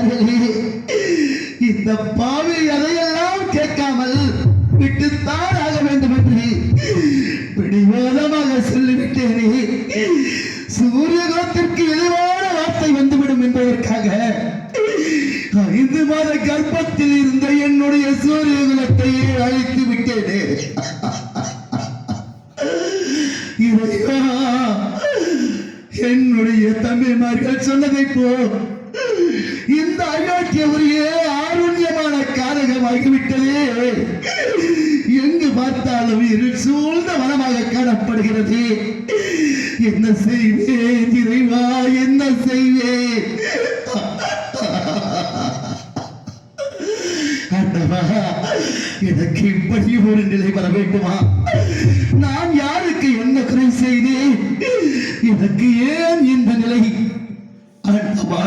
விட்டார்களே இந்த பாவி அதையெல்லாம் கேட்காமல் விட்டுத்தான் ஆக வேண்டும் என்று பிடிவாதமாக சொல்லிவிட்டேனே. சூரிய குலத்திற்கு எதிரான வார்த்தை வந்துவிடும் என்பதற்காக ஐந்து மாத கர்ப்பத்தில் இருந்த என்னுடைய சூரிய குலத்தையே அழித்து விட்டேனே. இறைவா என்னுடைய தமிழ்மார்கள் சொன்னதை போ இந்த அயோக்கிய உரிய ஆரோக்கியமான காரகம் ஆகிவிட்டதே. எங்கு பார்த்தாலும் இருள் சூழ்ந்த வனமாக காணப்படுகிறது. என்ன செய்வேன் இறைவா என்ன செய்வேன் எனக்கு இப்படி ஒரு நிலை வர வேண்டுமா? நான் யாருக்கு என்ன குறை செய்தேன்? எனக்கு ஏன் இந்த நிலை? ஆண்டவா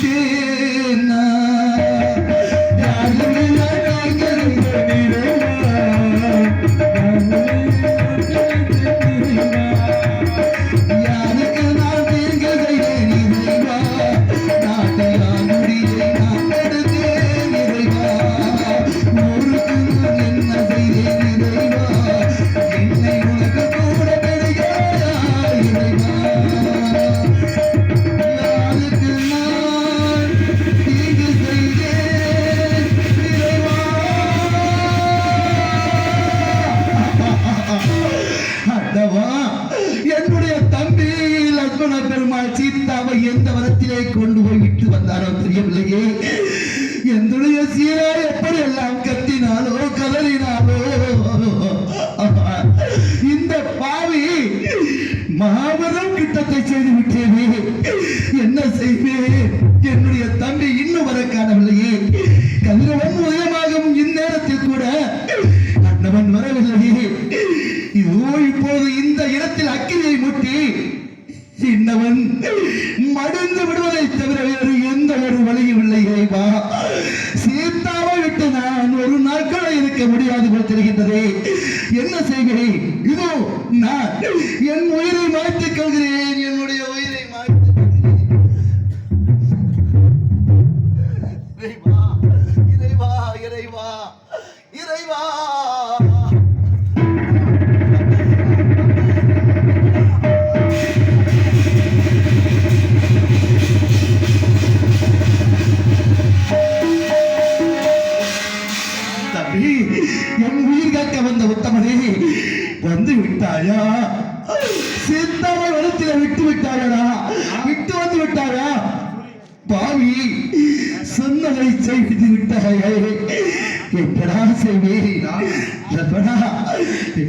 cheia. என்ன செய்கிறேன்? இதோ நான் என் செய்வேன் எப்படா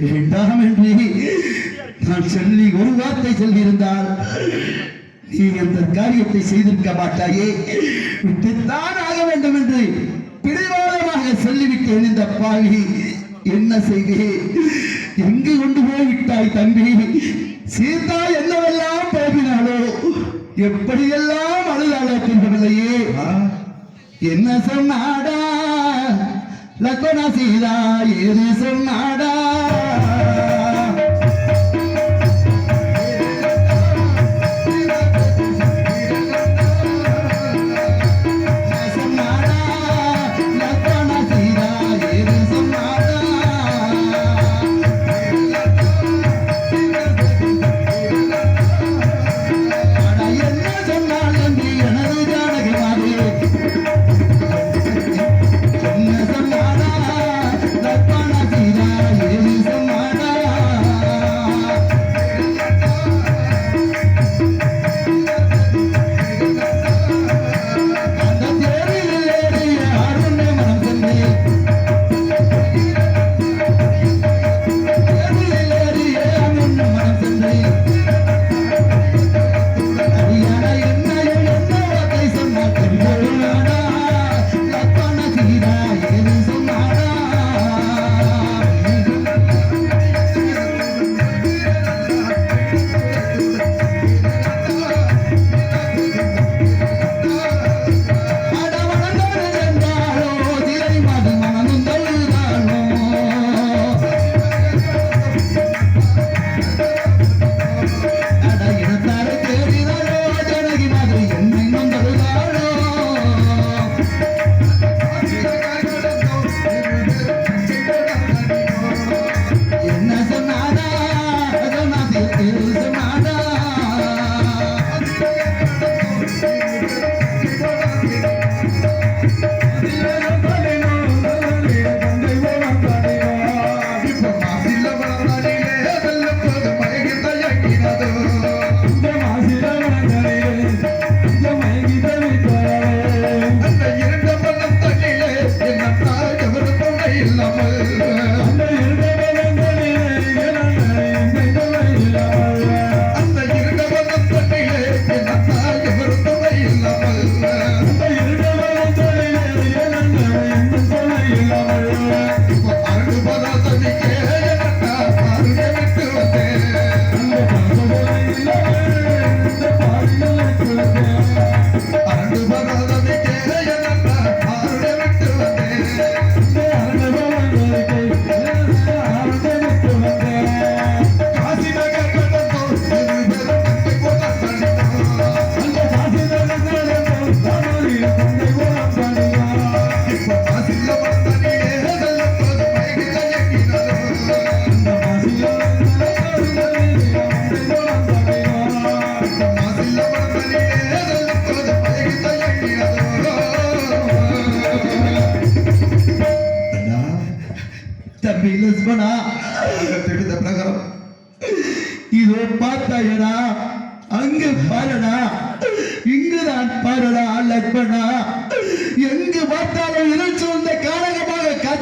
வேண்டாம் என்று நான் சொல்லி ஒரு வார்த்தை சொல்லியிருந்தால் நீ அந்த காரியத்தை செய்திருக்க மாட்டாயே? விட்டுத்தான் ஆக வேண்டும் என்று பிடிவாதமாக சொல்லிவிட்டேன் இந்த பாவி. என்ன செய்தேன் எங்கு கொண்டு போய் விட்டாய் தம்பி? சீதா என்னவெல்லாம் பேசினாளோ எப்படியெல்லாம் அழுதாளோ தெரியவில்லையே. என்ன சொன்னாடா? லக்வனா சீதா ஏது சொன்னாடா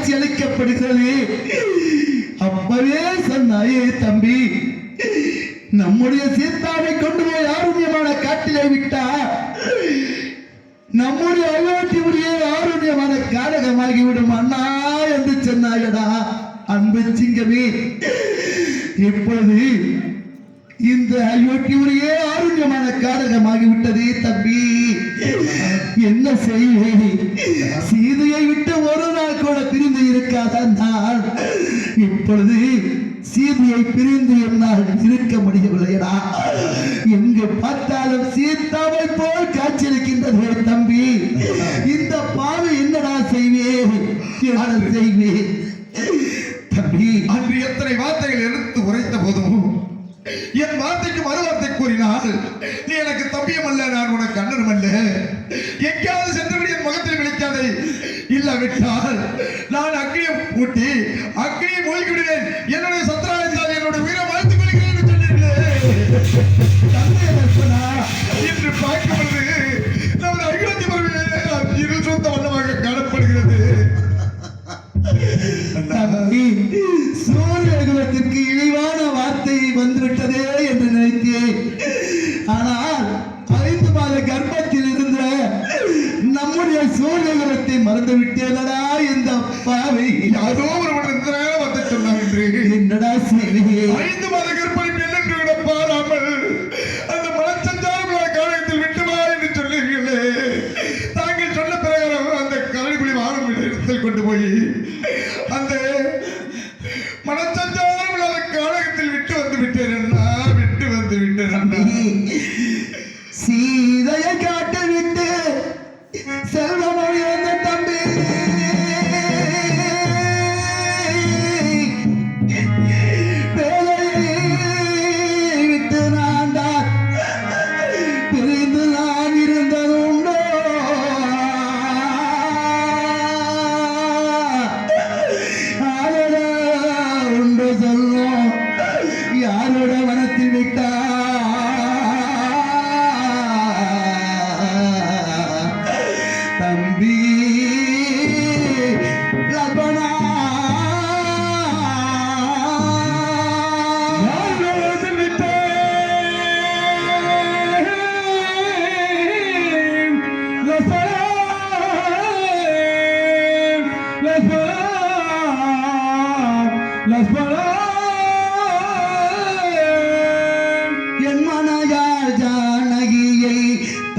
செலுக்கப்படுகிறது அப்பவே சொன்னாயே தம்பி நம்முடைய சீத்தாவை கொண்டு போய் ஆரோக்கியமான காட்டிலே விட்டா நம்முடைய அயோத்தியுடைய ஆரோக்கியமான காரகமாகி விடும் அண்ணா என்று சொன்னாயடா அன்பு சிங்கமே. இப்பொழுது இந்த அயோத்தியுடைய ஆரோக்கியமான காரகமாகி விட்டது தம்பி. என்ன செய்வேன் சீதையை விட்டு ஒரு நாள் கூட பிரிந்து கதந்தாள் இப்பொழுது சீதையை பிரிந்து என்னால் இருக்க முடியவில்லையடா. எங்கு பார்த்தாலும் சீதாவை போல் காட்சியிருக்கின்றது தம்பி. இந்த பாவி என்னடா செய்வேன் செய்வேன் தம்பி அன்று எத்தனை வார்த்தைகள் எடுத்து உரைத்த போதும் என் வார்த்தைக்கு மறு கூறினால் நீ எனக்கு தம்பியும் அல்ல நான் உனக்கு அண்ணனும் அல்ல. எங்கேயாவது வைக்காதே இல்லாவிட்டால் நான் அக்னியை ஊட்டி அக்னியை மூழ்கிவிடுவேன் என்னுடைய போய் அந்த மனச்ச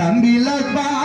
தம்பி லப்பா